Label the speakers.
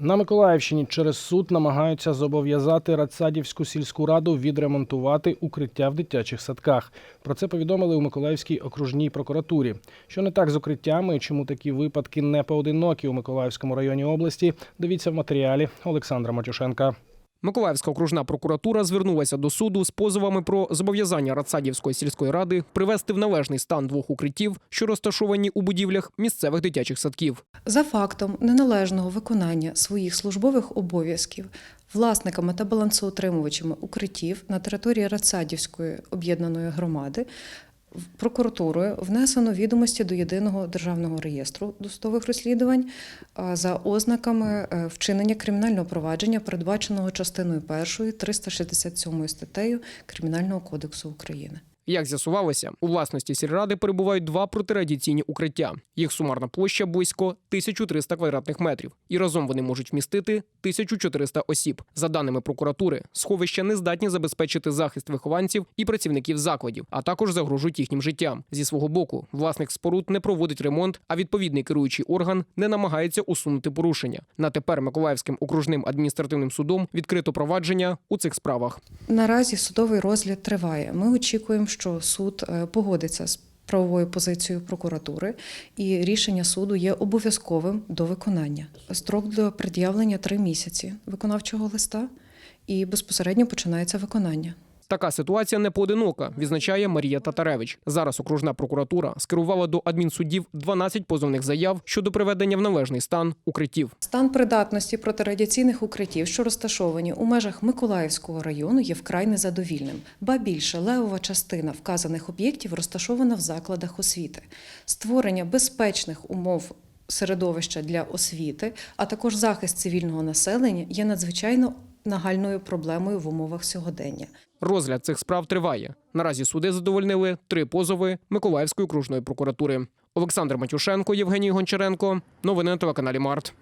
Speaker 1: На Миколаївщині через суд намагаються зобов'язати Радсадівську сільську раду відремонтувати укриття в дитячих садках. Про це повідомили у Миколаївській окружній прокуратурі. Що не так з укриттями і чому такі випадки не поодинокі у Миколаївському районі області? Дивіться в матеріалі Олександра Матюшенка.
Speaker 2: Миколаївська окружна прокуратура звернулася до суду з позовами про зобов'язання Радсадівської сільської ради привести в належний стан двох укриттів, що розташовані у будівлях місцевих дитячих садків.
Speaker 3: За фактом неналежного виконання своїх службових обов'язків власниками та балансоутримувачами укриттів на території Радсадівської об'єднаної громади прокуратурою внесено відомості до єдиного державного реєстру досудових розслідувань за ознаками е, вчинення кримінального провадження, передбаченого частиною 1 367 статтею Кримінального кодексу України.
Speaker 2: Як з'ясувалося, у власності сільради перебувають два протирадіаційні укриття. Їх сумарна площа близько 1300 квадратних метрів, і разом вони можуть вмістити 1400 осіб. За даними прокуратури, сховища не здатні забезпечити захист вихованців і працівників закладів, а також загрожують їхнім життям. Зі свого боку, власник споруд не проводить ремонт, а відповідний керуючий орган не намагається усунути порушення. На тепер Миколаївським окружним адміністративним судом відкрито провадження у цих справах.
Speaker 3: Наразі судовий розгляд триває. Ми очікуємо, що суд е, погодиться з правовою позицією прокуратури, і рішення суду є обов'язковим до виконання. Строк до пред'явлення три місяці виконавчого листа, і безпосередньо починається виконання.
Speaker 2: Така ситуація не поодинока, відзначає Марія Татаревич. Зараз окружна прокуратура скерувала до адмінсудів 12 позовних заяв щодо приведення в належний стан укриттів.
Speaker 3: Стан придатності протирадіаційних укриттів, що розташовані у межах Миколаївського району, є вкрай незадовільним. Ба більше левова частина вказаних об'єктів розташована в закладах освіти. Створення безпечних умов середовища для освіти, а також захист цивільного населення є надзвичайно нагальною проблемою в умовах сьогодення.
Speaker 2: Розгляд цих справ триває. Наразі суди задовольнили три позови Миколаївської окружної прокуратури. Олександр Матюшенко, Євгеній Гончаренко. Новини на телеканалі Март.